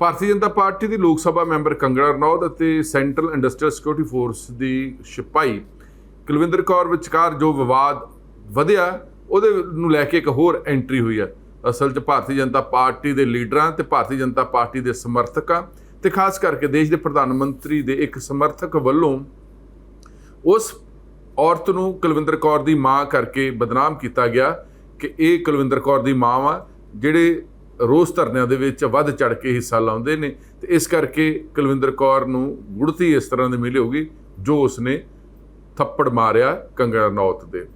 Bharatiya Janata party ਦੀ ਲੋਕ ਸਭਾ member Kangana Ranaut ਅਤੇ central industrial security force ਦੀ ਸਿਪਾਹੀ ਕੁਲਵਿੰਦਰ ਕੌਰ ਵਿਚਕਾਰ ਜੋ ਵਿਵਾਦ ਵਧਿਆ, ਉਹਦੇ ਨੂੰ ਲੈ ਕੇ ਇੱਕ ਹੋਰ ਐਂਟਰੀ ਹੋਈ ਹੈ। ਅਸਲ 'ਚ ਭਾਰਤੀ ਜਨਤਾ ਪਾਰਟੀ ਦੇ ਲੀਡਰਾਂ ਤੇ ਭਾਰਤੀ ਜਨਤਾ ਪਾਰਟੀ ਦੇ ਸਮਰਥਕਾਂ ਤੇ ਖਾਸ ਕਰਕੇ ਦੇਸ਼ ਦੇ ਪ੍ਰਧਾਨ ਮੰਤਰੀ ਦੇ ਇੱਕ ਸਮਰਥਕ ਵੱਲੋਂ ਉਸ ਔਰਤ ਨੂੰ ਕੁਲਵਿੰਦਰ ਕੌਰ ਦੀ ਮਾਂ ਕਰਕੇ ਬਦਨਾਮ ਕੀਤਾ ਗਿਆ ਕਿ ਇਹ ਕੁਲਵਿੰਦਰ ਕੌਰ ਦੀ ਮਾਂ ਵਾ, ਜਿਹੜੇ ਰੋਸ ਧਰਨਿਆਂ ਦੇ ਵਿੱਚ ਵੱਧ ਚੜ ਕੇ ਹਿੱਸਾ ਲਾਉਂਦੇ ਨੇ ਤੇ ਇਸ ਕਰਕੇ ਕੁਲਵਿੰਦਰ ਕੌਰ ਨੂੰ ਗੁੜਤੀ ਇਸ ਤਰ੍ਹਾਂ ਦੀ ਮਿਲੀ ਹੋਗੀ ਜੋ ਉਸਨੇ ਥੱਪੜ ਮਾਰਿਆ ਕੰਗਣਾ ਰਣੌਤ ਦੇ।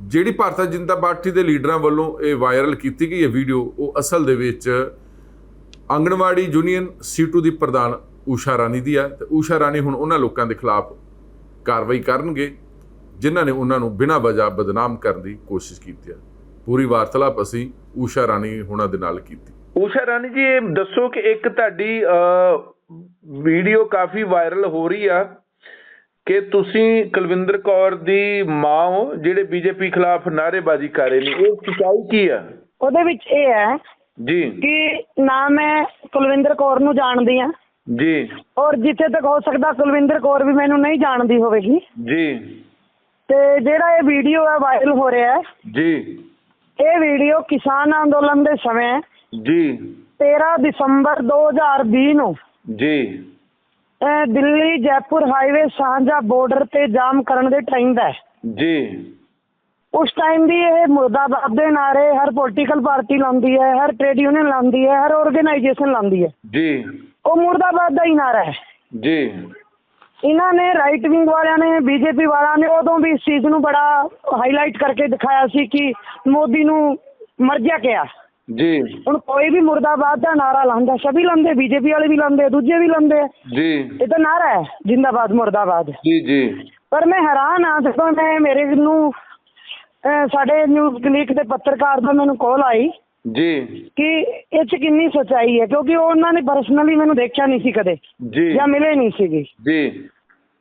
ਜਿਹੜੀ ਭਾਰਤੀ ਜਨਤਾ ਪਾਰਟੀ ਦੇ ਲੀਡਰਾਂ ਵੱਲੋਂ ਇਹ ਵਾਇਰਲ ਕੀਤੀ ਗਈ ਹੈ ਵੀਡੀਓ, ਉਹ ਅਸਲ ਦੇ ਵਿੱਚ ਆਂਗਣਵਾੜੀ ਯੂਨੀਅਨ ਸੀਟੂ ਦੀ ਪ੍ਰਧਾਨ ਊਸ਼ਾ ਰਾਣੀ ਦੀ ਹੈ ਤੇ ਊਸ਼ਾ ਰਾਣੀ ਹੁਣ ਉਹਨਾਂ ਲੋਕਾਂ ਦੇ ਖਿਲਾਫ ਕਾਰਵਾਈ ਕਰਨਗੇ, ਜਿਨ੍ਹਾਂ ਨੇ ਉਹਨਾਂ ਨੂੰ ਬਿਨਾਂ ਵਜ੍ਹਾ ਬਦਨਾਮ ਕਰਨ ਦੀ ਕੋਸ਼ਿਸ਼ ਕੀਤੀ ਹੈ ਪੂਰੀ ਵਾਰਤਾਲਾਪ ਅਸੀਂ ਊਸ਼ਾ ਰਾਣੀ ਹੁਣਾਂ ਦੇ ਨਾਲ ਕੀਤੀ। ਊਸ਼ਾ ਰਾਣੀ ਜੀ ਇਹ ਦੱਸੋ ਕਿ ਇੱਕ ਤੁਹਾਡੀ ਵੀਡੀਓ ਕਾਫੀ ਵਾਇਰਲ ਹੋ ਰਹੀ ਆ ਕਿ ਤੁਸੀਂ ਕੁਲਵਿੰਦਰ ਕੌਰ ਦੀ ਮਾਂ ਹੋ ਜਿਹੜੇ ਬੀਜੇਪੀ ਖਿਲਾਫ ਨਾਅਰੇਬਾਜ਼ੀ ਕਰ ਰਹੇ ਨੇ। ਇਹ ਸਚਾਈ ਕੀ ਆ? ਉਹਦੇ ਵਿੱਚ ਇਹ ਹੈ ਜੀ। ਕਿ ਨਾ ਮੈਂ ਕੁਲਵਿੰਦਰ ਕੌਰ ਨੂੰ ਜਾਣਦੀ ਆ। ਜੀ। ਔਰ ਜਿੱਥੇ ਤੱਕ ਹੋ ਸਕਦਾ ਕੁਲਵਿੰਦਰ ਕੌਰ ਵੀ ਮੈਨੂੰ ਨਹੀਂ ਜਾਣਦੀ ਹੋਵੇਗੀ। ਜੀ। ਤੇ ਜਿਹੜਾ ਇਹ ਵੀਡੀਓ ਹੈ ਵਾਇਰਲ ਹੋ ਰਿਹਾ ਹੈ ਜੀ। ਇਹ ਵੀਡੀਓ ਕਿਸਾਨ ਅੰਦੋਲਨ ਦੇ ਸਮੇਂ ਜੀ। 13 ਦਸੰਬਰ 2020 ਨੂੰ। ਜੀ। ਅਹ ਦਿੱਲੀ ਜੈਪੁਰ ਹਾਈਵੇ ਸਾਂਝਾ ਬਾਰਡਰ ਤੇ ਜਾਮ ਕਰਨ ਦੇ ਟਾਈਮ ਦਾ ਹੈ। ਜੀ। ਉਸ ਟਾਈਮ ਦੀ ਇਹ ਮੁਰਦਾਬਾਦ ਦੇ ਨਾਰੇ ਹਰ ਪੋਲੀਟੀਕਲ ਪਾਰਟੀ ਲਾਉਂਦੀ ਹੈ ਹਰ ਟ੍ਰੇਡ ਯੂਨੀਅਨ ਲਾਉਂਦੀ ਹੈ ਹਰ ਆਰਗੇਨਾਈਜੇਸ਼ਨ ਲਾਉਂਦੀ ਹੈ। ਜੀ। ਉਹ ਮੁਰਦਾਬਾਦ ਦਾ ਹੀ ਨਾਰਾ ਹੈ। ਜੀ। ਇਹਨਾਂ ਨੇ ਰਾਈਟ ਵਿੰਗ ਵਾਲਿਆਂ ਨੇ ਬੀਜੇਪੀ ਵਾਲਿਆਂ ਨੇ ਉਦੋਂ ਵੀ ਇਸ ਚੀਜ਼ ਨੂੰ ਬੜਾ ਹਾਈਲਾਈਟ ਕਰਕੇ ਦਿਖਾਇਆ ਸੀ ਕਿ ਮੋਦੀ ਨੂੰ ਮਰ ਗਿਆ ਕਿਹਾ ਜੀ। ਹੁਣ ਕੋਈ ਵੀ ਮੁਰਦਾਬਾਦ ਦਾ ਨਾਰਾ ਲਾਉਂਦਾ ਸਭੀ ਲਾਉਂਦੇ ਬੀਜੇਪੀ ਵਾਲੇ ਵੀ ਲਾਉਂਦੇ ਦੂਜੇ ਵੀ ਲਾਉਂਦੇ। ਜੀ। ਇਹ ਤਾਂ ਨਾਰਾ ਹੈ ਜਿੰਦਾਬਾਦ ਮੁਰਦਾਬਾਦ। ਜੀ ਜੀ। ਪਰ ਮੈਂ ਹੈਰਾਨ ਆ ਜਦੋਂ ਮੈਂ ਮੇਰੇ ਨੂੰ ਸਾਡੇ ਨਿਊਜ਼ ਕਲਿੱਕ ਦੇ ਪੱਤਰਕਾਰ ਦਾ ਮੈਨੂੰ ਕਾਲ ਆਈ ਜੀ। ਕਿ ਇਹ ਚ ਕਿੰਨੀ ਸੱਚਾਈ ਹੈ ਕਿਉਂਕਿ ਉਹਨਾਂ ਨੇ ਪਰਸਨਲੀ ਮੈਨੂੰ ਦੇਖਿਆ ਨਹੀਂ ਸੀ ਕਦੇ ਜੀ। ਜਾਂ ਮਿਲੇ ਨਹੀਂ ਸੀਗੇ। ਜੀ।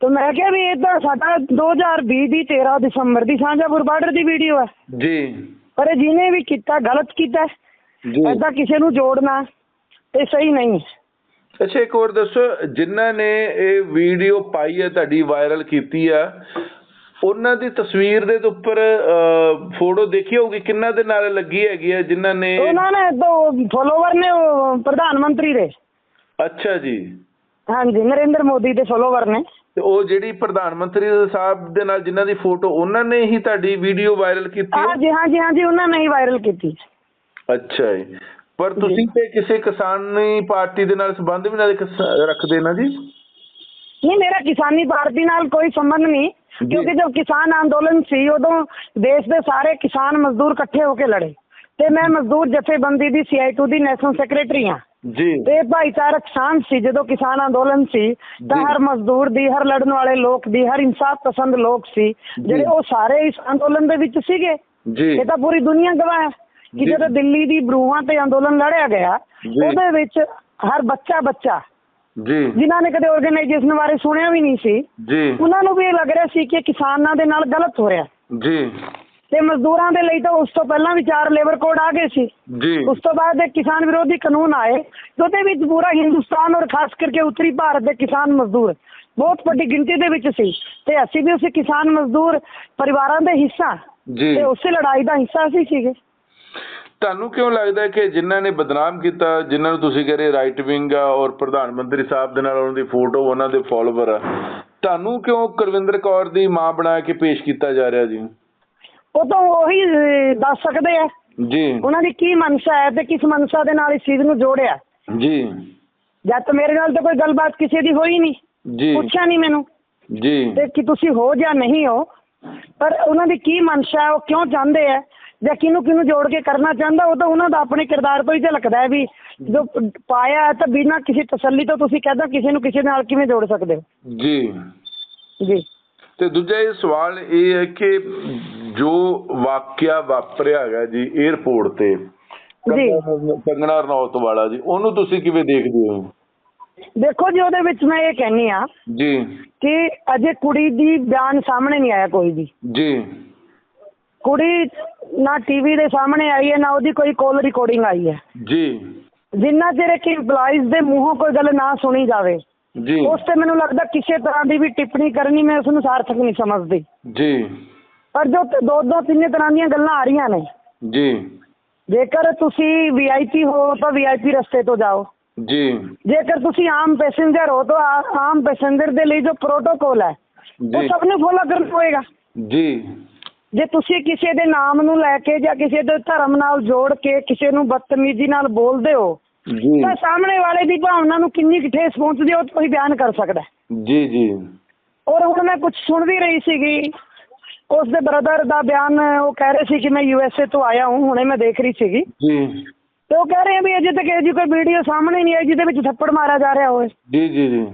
ਤੇ ਮੈਂ ਕਿਹਾ ਵੀ ਇਹ ਤਾਂ ਸਾਡਾ 2020 ਦੀ 13 ਦਸੰਬਰ ਦੀ ਸਾਂਝਾਪੁਰ ਬਾਰਡਰ ਦੀ ਵੀਡੀਓ ਹੈ ਜੀ। ਪਰ ਇਹ ਜਿਹਨੇ ਵੀ ਕੀਤਾ ਗਲਤ ਕੀਤਾ ਜੀ। ਐਦਾਂ ਕਿਸੇ ਨੂੰ ਜੋੜਨਾ ਇਹ ਸਹੀ ਨਹੀਂ। ਹੈ ਅੱਛਾ ਇੱਕ ਹੋਰ ਦੱਸੋ ਜਿਨ੍ਹਾਂ ਨੇ ਇਹ ਵੀਡੀਓ ਪਾਈ ਹੈ ਤੁਹਾਡੀ ਵਾਇਰਲ ਕੀਤੀ ਆ ਉਹਨਾਂ ਦੀ ਤਸਵੀਰ ਦੇ ਉੱਪਰ ਫੋਟੋ ਦੇਖੀ ਹੋਊਗੀ? ਕਿੰਨਾ ਦੇ ਨਾਲ ਲੱਗੀ ਹੈਗੀ ਹੈ ਜਿਨ੍ਹਾਂ ਨੇ ਉਹਨਾਂ ਨੇ ਦੋ ਫੋਲੋਵਰ ਨੇ ਉਹ ਪ੍ਰਧਾਨ ਮੰਤਰੀ ਦੇ। ਅੱਛਾ ਜੀ। ਹਾਂਜੀ ਨਰਿੰਦਰ ਮੋਦੀ ਦੇ ਫੋਲੋਵਰ ਨੇ। ਤੇ ਉਹ ਜਿਹੜੀ ਪ੍ਰਧਾਨ ਮੰਤਰੀ ਸਾਹਿਬ ਦੇ ਨਾਲ ਜਿਨ੍ਹਾਂ ਦੀ ਫੋਟੋ ਉਹਨਾਂ ਨੇ ਹੀ ਤੁਹਾਡੀ ਵੀਡੀਓ ਵਾਇਰਲ ਕੀਤੀ ਹੈ? ਹਾਂਜੀ ਹਾਂਜੀ ਹਾਂਜੀ ਉਹਨਾਂ ਨੇ ਹੀ ਵਾਇਰਲ ਕੀਤੀ। ਅੱਛਾ ਜੀ। ਪਰ ਤੁਸੀਂ ਤੇ ਕਿਸੇ ਕਿਸਾਨੀ ਪਾਰਟੀ ਦੇ ਨਾਲ ਸੰਬੰਧ ਵੀ ਨਾਲ ਰੱਖਦੇ ਨਾ ਜੀ? ਨਹੀਂ ਮੇਰਾ ਕਿਸਾਨੀ ਪਾਰਟੀ ਨਾਲ ਕੋਈ ਸੰਬੰਧ ਨਹੀਂ ਕਿਉਂਕਿ ਜਦ ਕਿਸਾਨ ਅੰਦੋਲਨ ਸੀ ਉਦੋਂ ਦੇਸ਼ ਦੇ ਸਾਰੇ ਕਿਸਾਨ ਮਜ਼ਦੂਰ ਇਕੱਠੇ ਹੋ ਕੇ ਲੜੇ। ਤੇ ਮੈਂ ਮਜ਼ਦੂਰ ਜਥੇਬੰਦੀ ਦੀ ਸੀਆਈਟੂ ਦੀ ਨੈਸ਼ਨਲ ਸੈਕਟਰੀ ਹਾਂ। ਜੀ। ਤੇ ਭਾਈਚਾਰਕ ਸਾਂਝ ਸੀ ਜਦੋਂ ਕਿਸਾਨ ਅੰਦੋਲਨ ਸੀ ਤਾਂ। ਹਰ ਮਜ਼ਦੂਰ ਦੀ ਹਰ ਲੜਨ ਵਾਲੇ ਲੋਕ ਦੀ ਹਰ ਇਨਸਾਫ ਪਸੰਦ ਲੋਕ ਸੀ। ਜਿਹੜੇ ਉਹ ਸਾਰੇ ਇਸ ਅੰਦੋਲਨ ਦੇ ਵਿੱਚ ਸੀਗੇ ਜੀ। ਇਹ ਤਾਂ ਪੂਰੀ ਦੁਨੀਆ ਗਵਾਹ ਹੈ ਕਿ। ਜਦੋਂ ਦਿੱਲੀ ਦੀ ਬਰੂਹਾਂ ਤੇ ਅੰਦੋਲਨ ਲੜਿਆ ਗਿਆ। ਉਹਦੇ ਵਿੱਚ ਹਰ ਬੱਚਾ ਬੱਚਾ ਜੀ। ਜਿਨ੍ਹਾਂ ਨੇ ਕਦੇ ਆਰਗੇਨਾਈਜੇਸ਼ਨ ਬਾਰੇ ਸੁਣਿਆ ਵੀ ਨਹੀਂ ਸੀ ਜੀ। ਉਹਨਾਂ ਨੂੰ ਵੀ ਇਹ ਲੱਗ ਰਿਹਾ ਸੀ ਕਿ ਕਿਸਾਨਾਂ ਦੇ ਨਾਲ ਗਲਤ ਹੋ ਰਿਹਾ। ਜੀ। ਤੇ ਮਜ਼ਦੂਰਾਂ ਦੇ ਲਈ ਤਾਂ ਉਸ ਤੋਂ ਪਹਿਲਾਂ ਵੀ ਚਾਰ ਲੇਬਰ ਕੋਡ ਆ ਗਏ ਸੀ। ਜੀ। ਉਸ ਤੋਂ ਬਾਅਦ ਇੱਕ ਕਿਸਾਨ ਵਿਰੋਧੀ ਕਾਨੂੰਨ ਆਏ ਉਹਦੇ ਵਿੱਚ ਪੂਰਾ ਹਿੰਦੁਸਤਾਨ ਔਰ ਖਾਸ ਕਰਕੇ ਉੱਤਰੀ ਭਾਰਤ ਦੇ ਕਿਸਾਨ ਮਜ਼ਦੂਰ ਬਹੁਤ ਵੱਡੀ ਗਿਣਤੀ ਦੇ ਵਿੱਚ ਸੀ। ਤੇ ਅਸੀਂ ਵੀ ਉਸੇ ਕਿਸਾਨ ਮਜ਼ਦੂਰ ਪਰਿਵਾਰਾਂ ਦੇ ਹਿੱਸਾ। ਜੀ। ਤੇ ਉਸੇ ਲੜਾਈ ਦਾ ਹਿੱਸਾ ਅਸੀਂ ਸੀਗੇ। ਤੁਹਾਨੂੰ ਕਿਉਂ ਲੱਗਦਾ ਕਿ ਜਿਨ੍ਹਾਂ ਨੇ ਬਦਨਾਮ ਕੀਤਾ ਜਿਨ੍ਹਾਂ ਨੂੰ ਤੁਸੀਂ ਕਹ ਰਹੇ ਰਾਈਟ ਵਿੰਗ ਆ ਔਰ ਪ੍ਰਧਾਨ ਮੰਤਰੀ ਸਾਹਿਬ ਦੇ ਨਾਲ ਉਹਨਾਂ ਦੀ ਫੋਟੋ ਉਹਨਾਂ ਦੇ ਫਾਲੋਵਰ ਆ ਤੁਹਾਨੂੰ ਕਿਉਂ ਕੁਲਵਿੰਦਰ ਕੌਰ ਦੀ ਮਾਂ ਬਣਾ ਕੇ ਪੇਸ਼ ਕੀਤਾ ਜਾ ਰਿਹਾ ਜੀ? ਉਹ ਤਾਂ ਉਹੀ ਅਹ, ਦੱਸ ਸਕਦੇ ਆ। ਜੀ। ਉਹਨਾਂ ਦੀ ਕੀ ਮਨਸਾ ਹੈ ਤੇ ਕਿਸ ਮਨਸਾ ਦੇ ਨਾਲ ਇਸ ਚੀਜ਼ ਨੂੰ ਜੋੜਿਆ। ਜੀ। ਜਦ ਤੱਕ ਮੇਰੇ ਨਾਲ ਤਾਂ ਕੋਈ ਗੱਲਬਾਤ ਕਿਸੇ ਦੀ ਹੋਈ ਨਹੀਂ। ਜੀ। ਪੁੱਛਿਆ ਨਹੀਂ ਮੈਨੂੰ। ਜੀ। ਤੇ ਕਿ ਤੁਸੀਂ ਹੋ ਜਾਂ ਨਹੀਂ ਹੋ ਪਰ ਉਹਨਾਂ ਦੀ ਕੀ ਮਨਸ਼ਾ ਹੈ ਉਹ ਕਿਉਂ ਚਾਹੁੰਦੇ ਆ ਜਾਂ ਕਿਹਨੂੰ ਕਿਹਨੂੰ ਜੋੜ ਕੇ ਕਰਨਾ ਚਾਹੁੰਦਾ ਉਹ ਤਾਂ ਉਹਨਾਂ ਦਾ ਆਪਣੇ ਕਿਰਦਾਰ ਤੋਂ ਹੀ ਝਲਕਦਾ ਹੈ ਵੀ ਜੋ ਪਾਇਆ ਹੈ ਤਾਂ ਬਿਨਾਂ ਕਿਸੇ ਤਸੱਲੀ ਤੋਂ ਤੁਸੀਂ ਕਹਿੰਦਾ ਕਿਸੇ ਨੂੰ ਕਿਸੇ ਨਾਲ ਕਿਵੇਂ ਜੋੜ ਸਕਦੇ ਹੋ। ਜੀ। ਜੀ। ਤੇ ਦੂਜਾ ਇਹ ਸਵਾਲ ਇਹ ਹੈ ਕਿ ਜੋ ਵਾਕਿਆ ਵਾਪਰਿਆ ਹੈਗਾ ਜੀ 에어ਪੋਰਟ ਤੇ ਜੀ। ਕੰਗਣਾ- ਰਣੌਤ ਵਾਲਾ ਜੀ ਉਹਨੂੰ ਤੁਸੀਂ ਕਿਵੇਂ ਦੇਖਦੇ ਹੋ? ਦੇਖੋ ਜੀ ਉਹਦੇ ਵਿੱਚ ਮੈਂ ਇਹ ਕਹਿੰਨੀ ਆ ਜੀ। ਕਿ ਅਜੇ ਕੁੜੀ ਦੀ ਬਿਆਨ ਸਾਹਮਣੇ ਨਹੀਂ ਆਇਆ ਕੋਈ ਵੀ। ਜੀ। ਕੁੜੀ ਨਾ ਟੀਵੀ ਦੇ ਸਾਹਮਣੇ ਆਈ ਹੈ ਨਾ ਉਹਦੀ ਕੋਈ ਕਾਲ ਰਿਕਾਰਡਿੰਗ ਆਈ ਹੈ। ਜੀ। ਜਿੰਨਾ ਚਿਰ ਕਿ EMPLOYEES ਦੇ ਮੂੰਹੋਂ ਕੋਈ ਗੱਲ ਨਾ ਸੁਣੀ ਜਾਵੇ ਜੀ। ਉਸ ਤੇ ਮੈਨੂੰ ਲੱਗਦਾ ਕਿਸੇ ਤਰ੍ਹਾਂ ਦੀ ਵੀ ਟਿੱਪਣੀ ਕਰਨੀ ਮੈਂ ਉਸ ਨੂੰ ਸਾਰਥਕ ਨਹੀਂ ਸਮਝਦੀ। ਜੀ। ਪਰ ਜੋ ਤ- ਦੋ ਦੋ ਤਿੰਨ ਤਰ੍ਹਾਂ ਦੀਆਂ ਗੱਲਾਂ ਆ ਰਹੀਆਂ ਨੇ। ਜੀ। ਜੇਕਰ ਤੁਸੀਂ ਵੀਆਈਪੀ ਹੋ ਤਾਂ ਵੀਆਈਪੀ ਰਸਤੇ ਤੋਂ ਜਾਓ। ਜੀ। ਜੇਕਰ ਤੁਸੀਂ ਆਮ ਪੈਸੇਂਜਰ ਹੋ ਤਾਂ ਆ- ਆਮ ਪੈਸੇਂਜਰ ਦੇ ਲਈ ਜੋ ਪ੍ਰੋਟੋਕੋਲ ਹੈ ਉਹ ਜੀ। ਸਭ ਨੂੰ ਫੋਲੋ ਕਰਨਾ ਹੋਏਗਾ ਜੀ। ਜੇ ਤੁਸੀਂ ਕਿਸੇ ਦੇ ਨਾਮ ਨੂੰ ਲੈ ਕੇ ਜਾਂ ਕਿਸੇ ਦੇ ਧਰਮ ਨਾਲ ਜੋੜ ਕੇ ਕਿਸੇ ਨੂੰ ਬਦਤਮੀਜ਼ੀ ਨਾਲ ਬੋਲਦੇ ਹੋ ਜੀ। ਤਾਂ ਸਾਹਮਣੇ ਵਾਲੇ ਦੀ ਭਾਵਨਾ ਨੂੰ ਕਿੰਨੀ ਕੁ ਠੇਸ ਪਹੁੰਚਦੀ ਹੈ ਉਹ ਕੋਈ ਬਿਆਨ ਕਰ ਸਕਦਾ ਹੈ। ਜੀ ਜੀ। ਔਰ ਹੁਣ ਮੈਂ ਕੁਝ ਸੁਣ ਵੀ ਰਹੀ ਸੀਗੀ ਉਸ ਦੇ ਬ੍ਰਦਰ ਦਾ ਬਿਆਨ ਉਹ ਕਹਿ ਰਹੇ ਸੀ ਕਿ ਮੈਂ ਯੂਐਸਏ ਤੋਂ ਆਇਆ ਹੂੰ ਹੁਣੇ ਮੈਂ ਦੇਖ ਰਹੀ ਸੀਗੀ। ਜੀ। ਤੇ ਉਹ ਕਹਿ ਰਹੇ ਆ ਵੀ ਅਜੇ ਤੱਕ ਇਹ ਜੀ ਕੋਈ ਵੀਡੀਓ ਸਾਹਮਣੇ ਨਹੀਂ ਆਈ ਜਿਹਦੇ ਵਿੱਚ ਥੱਪੜ ਮਾਰਿਆ ਜਾ ਰਿਹਾ ਹੋਵੇ। ਜੀ ਜੀ ਜੀ।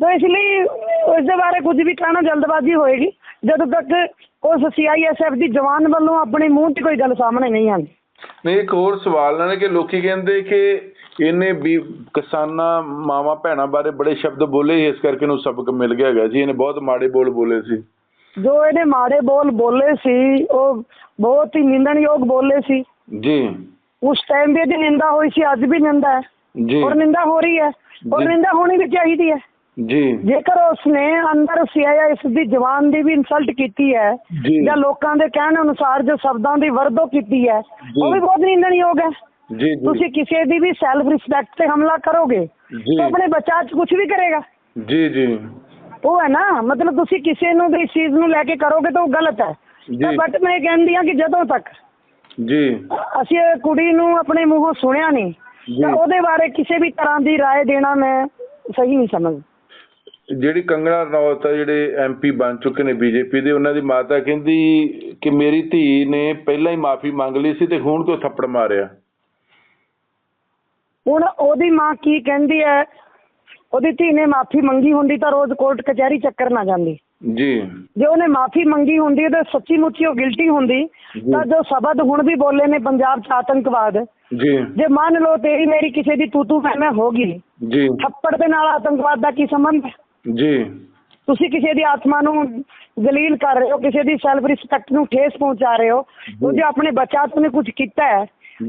ਤਾਂ ਇਸ ਲਈ ਉਸ ਦੇ ਬਾਰੇ ਕੁਝ ਵੀ ਕਹਿਣਾ ਜਲਦਬਾਜ਼ੀ ਹੋਏਗੀ ਜਦੋਂ ਤੱਕ ਉਸ ਸੀਆਈਐਸਐਫ ਦੀ ਜਵਾਨ ਵੱਲੋਂ ਆਪਣੇ ਮੂੰਹ 'ਚ ਕੋਈ ਗੱਲ ਸਾਹਮਣੇ ਨਹੀਂ ਆਉਂਦੀ। ਨਹੀਂ ਇੱਕ ਹੋਰ ਸਵਾਲ ਹੈ ਕਿ ਲੋਕੀ ਕਹਿੰਦੇ ਕਿ ਇਹਨੇ ਵੀ ਕਿਸਾਨਾਂ ਮਾਵਾਂ ਭੈਣਾਂ ਬਾਰੇ ਬੜੇ ਸ਼ਬਦ ਬੋਲੇ ਇਸ ਕਰਕੇ ਨੂੰ ਸਬਕ ਮਿਲ ਗਿਆ ਹੈਗਾ ਜੀ। ਇਹਨੇ ਬਹੁਤ ਮਾੜੇ ਬੋਲ ਬੋਲੇ ਸੀ। ਜੋ ਇਹਨੇ ਮਾੜੇ ਬੋਲ ਬੋਲੇ ਸੀ ਉਹ ਬਹੁਤ ਹੀ ਨਿੰਦਣਯੋਗ ਬੋਲੇ ਸੀ। ਜੀ। ਉਸ ਟਾਈਮ ਵੀ ਇਹਦੀ ਨਿੰਦਾ ਹੋਈ ਸੀ ਅੱਜ ਵੀ ਨਿੰਦਾ ਹੈ। ਜੀ। ਔਰ ਨਿੰਦਾ ਹੋ ਰਹੀ ਹੈ। ਔਰ। ਨਿੰਦਾ ਹੋਣੀ ਵੀ ਚਾਹੀਦੀ ਹੈ। ਜੀ ਜੇਕਰ ਉਸਨੇ ਅੰਦਰ ਸੀਆਈਐਸ ਦੀ ਜਵਾਨ ਦੀ ਵੀ ਇਨਸਲਟ ਕੀਤੀ ਹੈ ਜੀ। ਜਾਂ ਲੋਕਾਂ ਦੇ ਕਹਿਣ ਅਨੁਸਾਰ ਜੋ ਸ਼ਬਦਾਂ ਦੀ ਵਰਤੋਂ ਕੀਤੀ ਹੈ ਉਹ ਵੀ ਬਹੁਤ ਨਿੰਦਣਯੋਗ ਹੈ ਜੀ ਜੀ ਤੁਸੀਂ ਕਿਸੇ ਦੀ ਵੀ ਸੈਲਫ ਰਿਸਪੈਕਟ ਤੇ ਹਮਲਾ ਕਰੋਗੇ ਜੀ ਤਾਂ ਆਪਣੇ ਬੱਚਾ ਚ ਕੁਝ ਵੀ ਕਰੇਗਾ ਜੀ ਜੀ ਉਹ ਹੈ ਨਾ ਮਤਲਬ ਤੁਸੀਂ ਕਿਸੇ ਨੂੰ ਵੀ ਇਸ ਚੀਜ਼ ਨੂੰ ਲੈ ਕੇ ਕਰੋਗੇ ਤਾਂ ਉਹ ਗਲਤ ਹੈ ਜੀ। ਤਾਂ ਬਟ ਮੈਂ ਇਹ ਕਹਿੰਦੀ ਹਾਂ ਕਿ ਜਦੋਂ ਤੱਕ ਜੀ ਅਸੀਂ ਇਹ ਕੁੜੀ ਨੂੰ ਆਪਣੇ ਮੂੰਹੋਂ ਸੁਣਿਆ ਨਹੀਂ ਜੀ। ਤਾਂ ਉਹਦੇ ਬਾਰੇ ਕਿਸੇ ਵੀ ਤਰ੍ਹਾਂ ਦੀ رائے ਦੇਣਾ ਮੈਂ ਸਹੀ ਨਹੀਂ ਸਮਝਦੀ ਜਿਹੜੀ ਕੰਗਣਾ ਰਣੌਤ ਆ ਜਿਹੜੇ ਐਮਪੀ ਬਣ ਚੁੱਕੇ ਨੇ ਬੀਜੇਪੀ ਦੇ ਉਹਨਾਂ ਦੀ ਮਾਤਾ ਕਹਿੰਦੀ ਕਿ ਮੇਰੀ ਧੀ ਨੇ ਪਹਿਲਾਂ ਹੀ ਮਾਫੀ ਮੰਗ ਲਈ ਸੀ ਤੇ ਹੁਣ ਕਿਉਂ ਥੱਪੜ ਮਾਰਿਆ? ਹੁਣ ਉਹਦੀ ਮਾਂ ਕੀ ਕਹਿੰਦੀ ਹੈ? ਉਹਦੀ ਧੀ ਨੇ ਮਾਫੀ ਮੰਗੀ ਹੁੰਦੀ ਤਾਂ ਰੋਜ਼ ਕੋਰਟ ਕਚਹਿਰੀ ਚੱਕਰ ਨਾ ਜਾਂਦੀ। ਜੀ। ਜੇ ਉਹਨੇ ਮਾਫੀ ਮੰਗੀ ਹੁੰਦੀ ਤਾਂ ਸੱਚੀ ਮੁੱਚੀ ਉਹ ਗਿਲਟੀ ਹੁੰਦੀ ਤਾਂ ਜੋ ਸ਼ਬਦ ਹੁਣ ਵੀ ਬੋਲੇ ਨੇ ਪੰਜਾਬ ਚ ਆਤੰਕਵਾਦ। ਜੀ। ਜੇ ਮੰਨ ਲਓ ਤੇਰੀ ਮੇਰੀ ਕਿਸੇ ਦੀ ਤੂੰ ਤੂੰ ਮੈਂ ਹੋ ਗਈ। ਜੀ। ਥੱਪੜ ਦੇ ਨਾਲ ਆਤੰਕਵਾਦ ਦਾ ਕੀ ਸੰਬੰਧ ਹੈ? ਜੀ ਤੁਸੀਂ ਕਿਸੇ ਦੀ ਆਤਮਾ ਨੂੰ ਜਲੀਲ ਕਰ ਰਹੇ ਹੋ ਕਿਸੇ ਦੀ ਸੈਲਫ ਰਿਸਪੈਕਟ ਨੂੰ ਠੇਸ ਪਹੁੰਚਾ ਰਹੇ ਹੋ ਉਹ ਜੇ ਆਪਣੇ ਬੱਚਾ ਤੋਂ ਨੇ ਕੁਝ ਕੀਤਾ ਹੈ।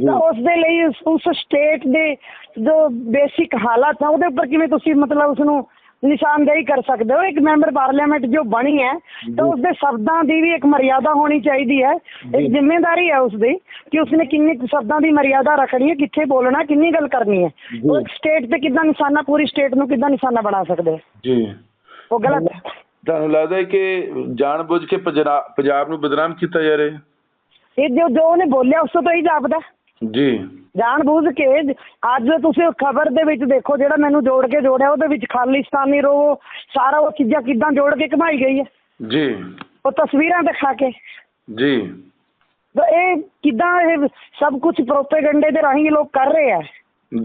ਤਾਂ ਉਸ ਦੇ ਲਈ ਉਸ- ਸਟੇਟ ਦੇ ਜੋ ਬੇਸਿਕ ਹਾਲਾਤ ਹੈ ਉਹਦੇ ਉੱਪਰ ਕਿਵੇਂ ਤੁਸੀਂ ਮਤਲਬ ਉਸ ਨੂੰ ਨਿਸ਼ਾਨਦੇਹੀ ਕਰ ਸਕਦੇ ਹੋ। ਇੱਕ ਮੈਂਬਰ ਪਾਰਲੀਮੈਂਟ ਜੋ ਬਣੀ ਹੈ ਤਾਂ ਉਸ ਦੇ ਸ਼ਬਦਾਂ ਦੀ ਵੀ ਇੱਕ ਮਰਿਆਦਾ ਹੋਣੀ ਚਾਹੀਦੀ ਹੈ। ਇੱਕ ਜ਼ਿੰਮੇਵਾਰੀ ਹੈ ਉਸ ਦੀ ਕਿ ਉਸਨੇ ਕਿੰਨੀ ਸ਼ਬਦਾਂ ਦੀ ਮਰਿਆਦਾ ਰੱਖਣੀ ਹੈ ਕਿੱਥੇ ਬੋਲਣਾ ਕਿੰਨੀ ਗੱਲ ਕਰਨੀ ਹੈ। ਉਹ ਸਟੇਟ ਤੇ ਕਿੱਦਾਂ ਨਿਸ਼ਾਨਾ ਪੂਰੀ ਸਟੇਟ ਨੂੰ ਕਿੱਦਾਂ ਨਿਸ਼ਾਨਾ ਬਣਾ ਸਕਦੇ? ਜੀ। ਉਹ ਗਲਤ ਹੈ। ਤੁਹਾਨੂੰ ਲੱਗਦਾ ਹੈ ਕਿ ਜਾਣਬੁੱਝ ਕੇ ਪੰਜਾਬ ਨੂੰ ਬਦਨਾਮ ਕੀਤਾ ਜਾ ਰਿਹਾ ਹੈ? ਇਹ ਜੋ ਜੋ ਉਹਨੇ ਬੋਲਿਆ ਉਸ ਤਾਂ ਹੀ ਜਾਪਦਾ ਜੀ। ਜਾਣ ਬੁੱਝ ਕੇ ਅੱਜ ਤੁਸੀਂ ਖਬਰ ਦੇ ਵਿੱਚ ਦੇਖੋ ਜਿਹੜਾ ਮੈਨੂੰ ਜੋੜ ਕੇ ਜੋੜਿਆ ਉਹਦੇ ਵਿੱਚ ਖਾਲਿਸਤਾਨੀ ਰੋ ਸਾਰਾ ਉਹ ਚੀਜ਼ਾਂ ਕਿੱਦਾਂ ਜੋੜ ਕੇ ਕਮਾਈ ਗਈ ਹੈ। ਜੀ। ਉਹ ਤਸਵੀਰਾਂ ਦਿਖਾ ਕੇ। ਜੀ। ਇਹ ਕਿੱਦਾਂ ਇਹ ਸਭ ਕੁਝ ਪ੍ਰੋਪੇਗੰਡੇ ਦੇ ਰਾਹੀਂ ਲੋਕ ਕਰ ਰਹੇ ਆ।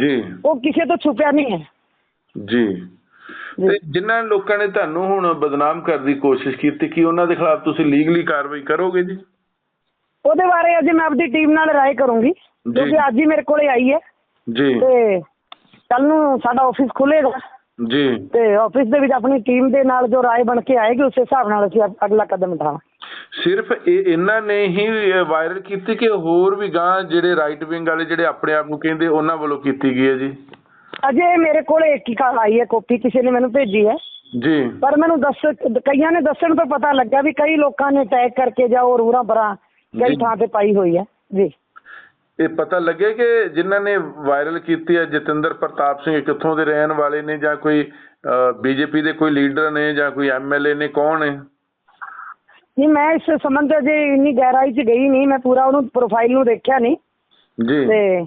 ਜੀ। ਉਹ ਕਿਸੇ ਤੋਂ ਛੁਪਿਆ ਨਹੀਂ ਹੈ। ਜੀ। ਤੇ ਜਿਨ੍ਹਾਂ ਲੋਕਾਂ ਨੇ ਤੁਹਾਨੂੰ ਹੁਣ ਬਦਨਾਮ ਕਰਨ ਦੀ ਕੋਸ਼ਿਸ਼ ਕੀਤੀ ਕਿ ਉਹਨਾਂ ਦੇ ਖਿਲਾਫ ਤੁਸੀਂ ਲੀਗਲੀ ਕਾਰਵਾਈ ਕਰੋਗੇ ਜੀ? ਉਹਦੇ ਬਾਰੇ ਅੱਜ ਮੈਂ ਆਪਣੀ ਟੀਮ ਨਾਲ ਰਾਏ ਕਰੂੰਗੀ। ਕਿਉਂਕਿ ਅੱਜ ਹੀ ਮੇਰੇ ਕੋਲੇ ਆਈ ਹੈ। ਜੀ। ਤੇ ਕੱਲ ਨੂੰ ਸਾਡਾ ਆਫਿਸ ਖੁੱਲੇਗਾ ਜੀ। ਤੇ ਆਫਿਸ ਦੇ ਵਿੱਚ ਆਪਣੀ ਟੀਮ ਦੇ ਨਾਲ ਜੋ ਰਾਏ ਬਣ ਕੇ ਆਏਗੀ ਉਸ ਹਿਸਾਬ ਨਾਲ ਅਸੀਂ ਅਗ- ਅਗਲਾ ਕਦਮ ਉਠਾਵਾਂਗੇ। ਸਿਰਫ ਇਹ ਇਹਨਾਂ ਨੇ ਹੀ ਵਾਇਰਲ ਕੀਤੀ ਕਿ ਹੋਰ ਵੀ ਗਾਂ ਜਿਹੜੇ ਰਾਈਟ ਵਿੰਗ ਵਾਲੇ ਜਿਹੜੇ ਆਪਣੇ ਆਪ ਨੂੰ ਕਹਿੰਦੇ ਉਹਨਾਂ ਵੱਲੋਂ ਕੀਤੀ ਗਈ ਹੈ ਜੀ? ਅਜੇ ਮੇਰੇ ਕੋਲੇ ਇੱਕ ਹੀ ਕਾਲ ਆਈ ਹੈ ਕਾਪੀ ਕਿਸੇ ਨੇ ਮੈਨੂੰ ਭੇਜੀ ਹੈ। ਜੀ। ਪਰ ਮੈਨੂੰ ਦੱਸ ਕਈਆਂ ਨੇ ਦੱਸਣ ਤੋਂ ਪਤਾ ਲੱਗਾ ਵੀ ਕਈ ਲੋਕਾਂ ਨੇ ਟੈਗ ਕਰਕੇ ਜਾਂ ਹੋਰ ਉਰਾਂ ਪਰਾਂ ਕਈ। ਥਾਂ ਤੇ ਪਾਈ ਹੋਈ ਹੈ? ਜੀ। ਇਹ ਪਤਾ ਲੱਗਿਆ ਕਿ ਜਿਨ੍ਹਾਂ ਨੇ ਵਾਇਰਲ ਕੀਤੀ ਹੈ ਜਤਿੰਦਰ ਪ੍ਰਤਾਪ ਸਿੰਘ ਕਿੱਥੋਂ ਦੇ ਰਹਿਣ ਵਾਲੇ ਨੇ ਜਾਂ ਕੋਈ ਬੀਜੇਪੀ ਦੇ ਕੋਈ ਲੀਡਰ ਨੇ ਜਾਂ ਕੋਈ ਐਮਐਲਏ ਨੇ ਕੌਣ ਹੈ? ਨਹੀਂ ਮੈਂ ਇਸ ਸੰਬੰਧ ਅਜੇ ਇੰਨੀ ਗਹਿਰਾਈ 'ਚ ਗਈ ਨਹੀਂ ਮੈਂ ਪੂਰਾ ਉਹਨੂੰ ਪ੍ਰੋਫਾਈਲ ਨੂੰ ਦੇਖਿਆ ਨਹੀਂ। ਜੀ। ਤੇ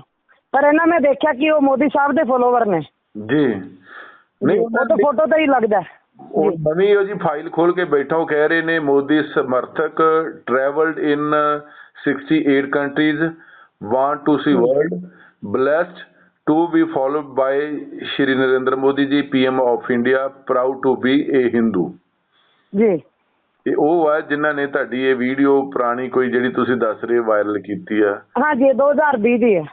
ਪਰ ਇਹਨਾਂ ਮੈਂ ਦੇਖਿਆ ਕਿ ਉਹ ਮੋਦੀ ਸਾਹਿਬ ਦੇ ਫੋਲੋਵਰ ਨੇ। ਜੀ। ਨਹੀਂ ਉਹ ਤਾਂ ਫੋਟੋ ਤੇ ਹੀ ਲੱਗਦਾ। ਹੈ। ਉਹ ਨਵੀਂ ਉਹ ਜੀ ਫਾਈਲ ਖੋਲ ਕੇ ਬੈਠਾ ਉਹ ਕਹਿ ਰਹੇ ਨੇ ਮੋਦੀ ਸਮਰਥਕ travelled in 68 countries want to see world blessed to be followed by Shri Narendra Modi ji PM of India proud to be a Hindu ji. ਇਹ ਉਹ ਹੈ ਜਿਨ੍ਹਾਂ ਨੇ ਤੁਹਾਡੀ ਇਹ ਵੀਡੀਓ ਪੁਰਾਣੀ ਕੋਈ ਜਿਹੜੀ ਤੁਸੀਂ ਦੱਸ ਰਹੇ ਵਾਇਰਲ ਕੀਤੀ ਆ। ਹਾਂ ਜੀ 2020 ਦੀ ਤੇ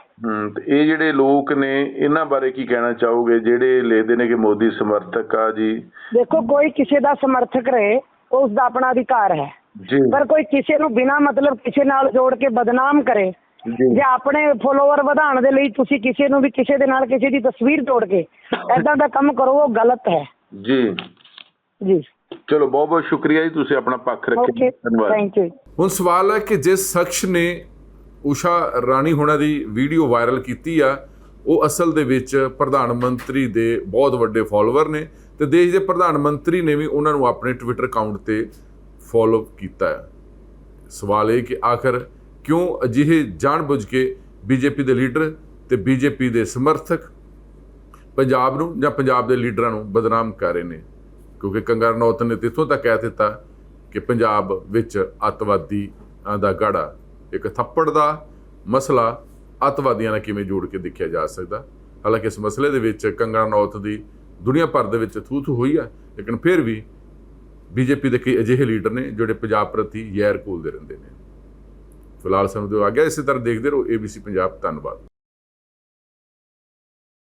ਇਹ ਜਿਹੜੇ ਲੋਕ ਨੇ ਇਹਨਾਂ ਬਾਰੇ ਕੀ ਕਹਿਣਾ ਚਾਹੋਗੇ? ਜਿਹੜੇ ਲਿਖਦੇ ਨੇ ਕਿ ਮੋਦੀ ਸਮਰਥਕ ਆ ਜੀ? ਦੇਖੋ ਕੋਈ ਕਿਸੇ ਦਾ ਸਮਰਥਕ ਰਹੇ ਉਸ ਦਾ ਆਪਣਾ ਅਧਿਕਾਰ ਹੈ। ਜੀ। ਪਰ ਕੋਈ ਕਿਸੇ ਨੂੰ ਬਿਨਾ ਮਤਲਬ ਕਿਸੇ ਨਾਲ ਜੋੜ ਕੇ ਬਦਨਾਮ ਕਰੇ ਜੀ। ਜਾਂ ਆਪਣੇ ਫੋਲੋਅਰ ਵਧਾਉਣ ਦੇ ਲਈ ਤੁਸੀਂ ਕਿਸੇ ਨੂੰ ਵੀ ਕਿਸੇ ਦੇ ਨਾਲ ਕਿਸੇ ਦੀ ਤਸਵੀਰ ਜੋੜ ਕੇ ਐਦਾਂ ਦਾ ਕੰਮ ਕਰੋ ਉਹ ਗਲਤ ਹੈ। ਜੀ। ਜੀ। ਚਲੋ ਬਹੁਤ ਬਹੁਤ ਸ਼ੁਕਰੀਆ ਜੀ ਤੁਸੀਂ ਆਪਣਾ ਪੱਖ ਰੱਖਿਆ। ਧੰਨਵਾਦ। ਥੈਂਕ ਯੂ ਹੁਣ ਸਵਾਲ ਹੈ ਕਿ ਜਿਸ ਸ਼ਖਸ ਨੇ ਉਸ਼ਾ ਰਾਣੀ ਹੋਣਾ ਦੀ ਵੀਡੀਓ ਵਾਇਰਲ ਕੀਤੀ ਆ। ਉਹ ਅਸਲ ਦੇ ਵਿੱਚ ਪ੍ਰਧਾਨ ਮੰਤਰੀ ਦੇ ਬਹੁਤ ਵੱਡੇ ਫਾਲੋਅਰ ਨੇ ਤੇ ਦੇਸ਼ ਦੇ ਪ੍ਰਧਾਨ ਮੰਤਰੀ ਨੇ ਵੀ ਉਹਨਾਂ ਨੂੰ ਆਪਣੇ ਟਵਿੱਟਰ ਅਕਾਊਂਟ ਤੇ ਫੋਲੋ ਕੀਤਾ ਹੈ। ਸਵਾਲ ਇਹ ਕਿ ਆਖਰ ਕਿਉਂ ਅਜਿਹੇ ਜਾਣਬੁੱਝ ਕੇ ਬੀਜੇਪੀ ਦੇ ਲੀਡਰ ਤੇ ਬੀਜੇਪੀ ਦੇ ਸਮਰਥਕ ਪੰਜਾਬ ਨੂੰ ਜਾਂ ਪੰਜਾਬ ਦੇ ਲੀਡਰਾਂ ਨੂੰ ਬਦਨਾਮ ਕਰ ਰਹੇ ਨੇ? ਕਿਉਂਕਿ ਕੰਗਰ ਨੌਤ ਨੇ ਤਾਂ ਇੱਥੋਂ ਤੱਕ ਕਹਿ ਦਿੱਤਾ ਕਿ ਪੰਜਾਬ ਵਿੱਚ ਅੱਤਵਾਦੀਆਂ ਦਾ ਗਾੜਾ ਇੱਕ ਥੱਪੜ ਦਾ ਮਸਲਾ ਅੱਤਵਾਦੀਆਂ ਨਾਲ ਕਿਵੇਂ ਜੋੜ ਕੇ ਦੇਖਿਆ ਜਾ ਸਕਦਾ? ਹਾਲਾਂਕਿ ਇਸ ਮਸਲੇ ਦੇ ਵਿੱਚ ਕੰਗਣਾ ਨੌਤ ਦੀ ਦੁਨੀਆ ਭਰ ਦੇ ਵਿੱਚ ਥੂ ਥੂ ਹੋਈ ਹੈ ਲੇਕਿਨ ਫਿਰ ਵੀ ਬੀਜੇਪੀ ਦੇ ਕਈ ਅਜਿਹੇ ਲੀਡਰ ਨੇ ਜਿਹੜੇ ਪੰਜਾਬ ਪ੍ਰਤੀ ਯੈਰ ਘੋਲਦੇ ਰਹਿੰਦੇ ਨੇ। ਫਿਲਹਾਲ ਸਾਨੂੰ ਦਿਓ ਆ ਗਿਆ ਇਸੇ ਤਰ੍ਹਾਂ ਦੇਖਦੇ ਰਹੋ ABC ਪੰਜਾਬ, ਧੰਨਵਾਦ।